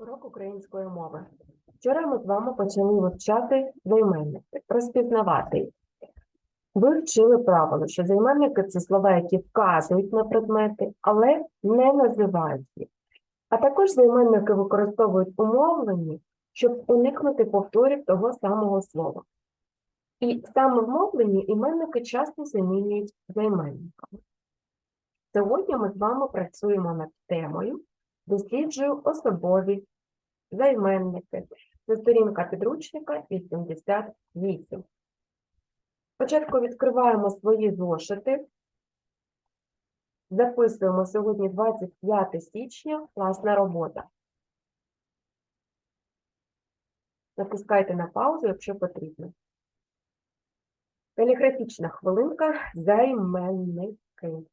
Урок української мови. Вчора ми з вами почали вивчати займенники, розпізнавати їх. Ви вчили правило, що займенники це слова, які вказують на предмети, але не називають їх. А також займенники використовують умовлені, щоб уникнути повторів того самого слова. І саме в іменники часто замінюють займенниками. Сьогодні ми з вами працюємо над темою досліджую особові займенники. Це сторінка підручника 88. Спочатку відкриваємо свої зошити. Записуємо сьогодні 25 січня класна робота. Натискайте на паузу, якщо потрібно. Телеграфічна хвилинка займенники.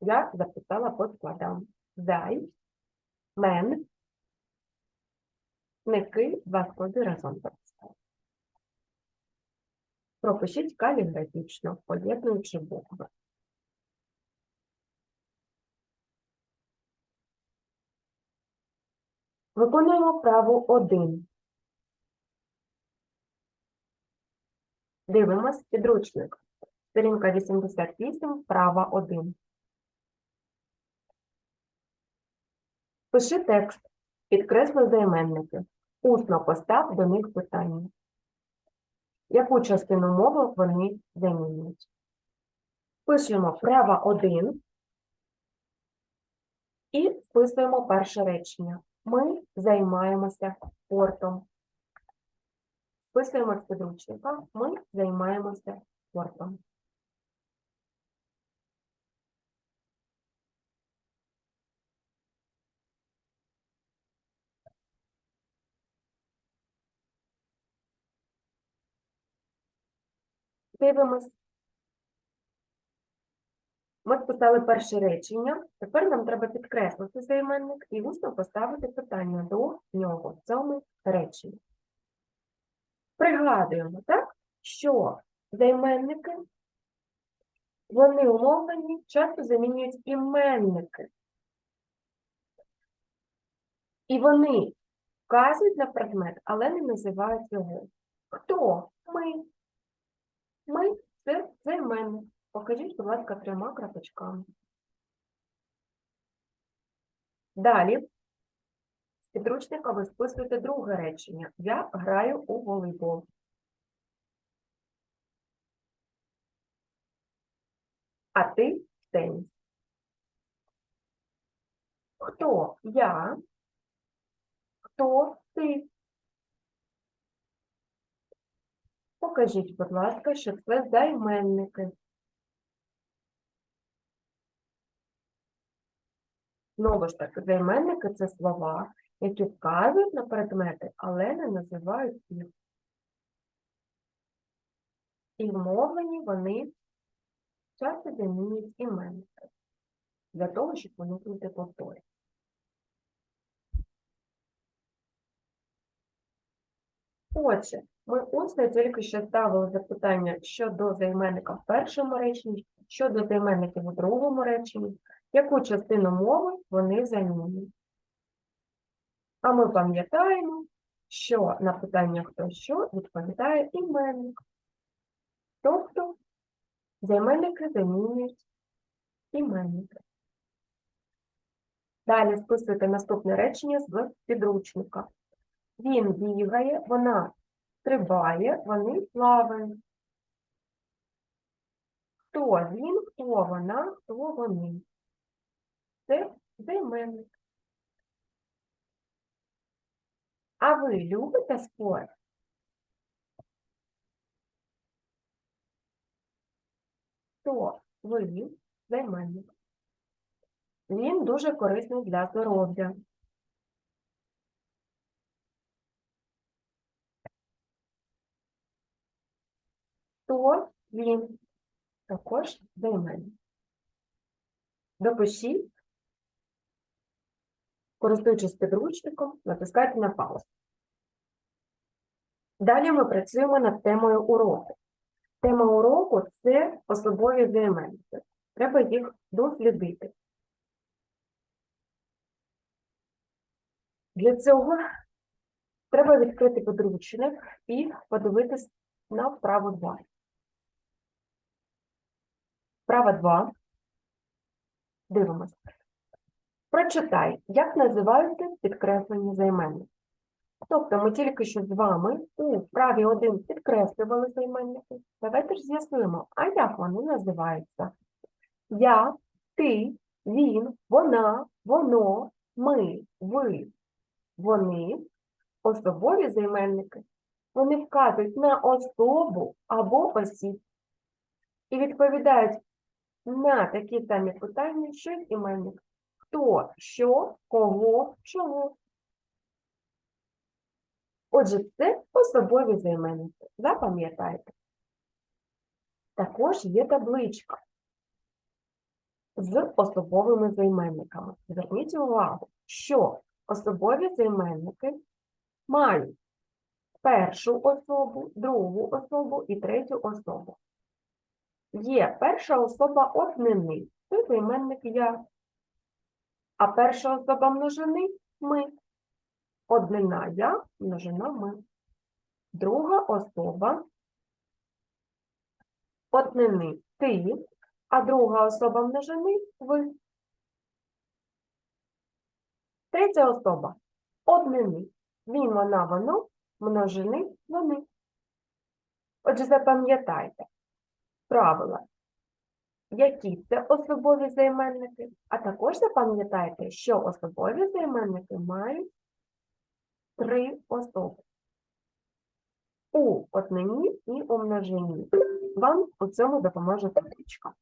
Я записала по складам. Зай, мен, ники, два склади разом записала. Пропишіть каліграфічно, поєднуючи букви. Виконуємо вправу 1. Дивимось підручник. Сторінка 88, вправа 1. Пиши текст, підкресли займенники. Усно постав до них питання. Яку частину мови вони замінюють? Пишемо права 1 і вписуємо перше речення. Ми займаємося спортом. Вписуємо з підручника. Ми займаємося спортом. Дивимось. Ми списали перше речення. Тепер нам треба підкреслити займенник і усно поставити питання до нього в цьому реченні. Пригадуємо, так, що займенники, вони умовлені, часто замінюють іменники. І вони вказують на предмет, але не називають його. Хто? Ми. Ми це займенник. Покажіть, будь ласка, трьома крапочками. Далі з підручника ви списуєте друге речення. Я граю у волейбол. А ти в теніс. Хто я? Хто ти? Покажіть, будь ласка, що це займенники. Знову ж таки, займенники це слова, які вказують на предмети, але не називають їх. І в мовленні вони часто замінюють іменники для того, щоб уникнути повторів. Отже, ми усно тільки що ставили запитання щодо займенника в першому реченні, щодо займенників у другому реченні, яку частину мови вони замінюють. А ми пам'ятаємо, що на питання хто що відповідає іменник. Тобто займенники замінюють іменники. Далі списуйте наступне речення з підручника. Він бігає, вона стрибає, вони плавають. Хто він, хто вона, хто вони. Це займенник. А ви любите спорт? Хто ви займенник? Він дуже корисний для здоров'я. Хто він? Також займенник. Допишіть, користуючись підручником, натискайте на паузу. Далі ми працюємо над темою уроку. Тема уроку це особові займенники. Треба їх дослідити. Для цього треба відкрити підручник і подивитись на вправу 2. Вправа 2. Дивимось. Прочитай, як називаються підкреслені займенники. Тобто ми тільки що з вами у вправі 1 підкреслювали займенники. Давайте ж з'ясуємо, а як вони називаються? Я, ти, він, вона, воно, ми, ви, вони, особові займенники. Вони вказують на особу або осіб і відповідають на такі самі питання, що й іменник. Хто, що, кого, чого. Отже, це особові займенники. Запам'ятайте. Також є табличка з особовими займенниками. Зверніть увагу, що особові займенники мають першу особу, другу особу і третю особу. Є перша особа однини, це займенник я, а перша особа множини ми. Однина я, множина ми. Друга особа однини ти, а друга особа множини ви. Третя особа однини. Він, вона, воно, множини вони. Отже, запам'ятайте правила, які це особові займенники, а також запам'ятайте, що особові займенники мають три особи. У однині і у множині. Вам у цьому допоможе табличка.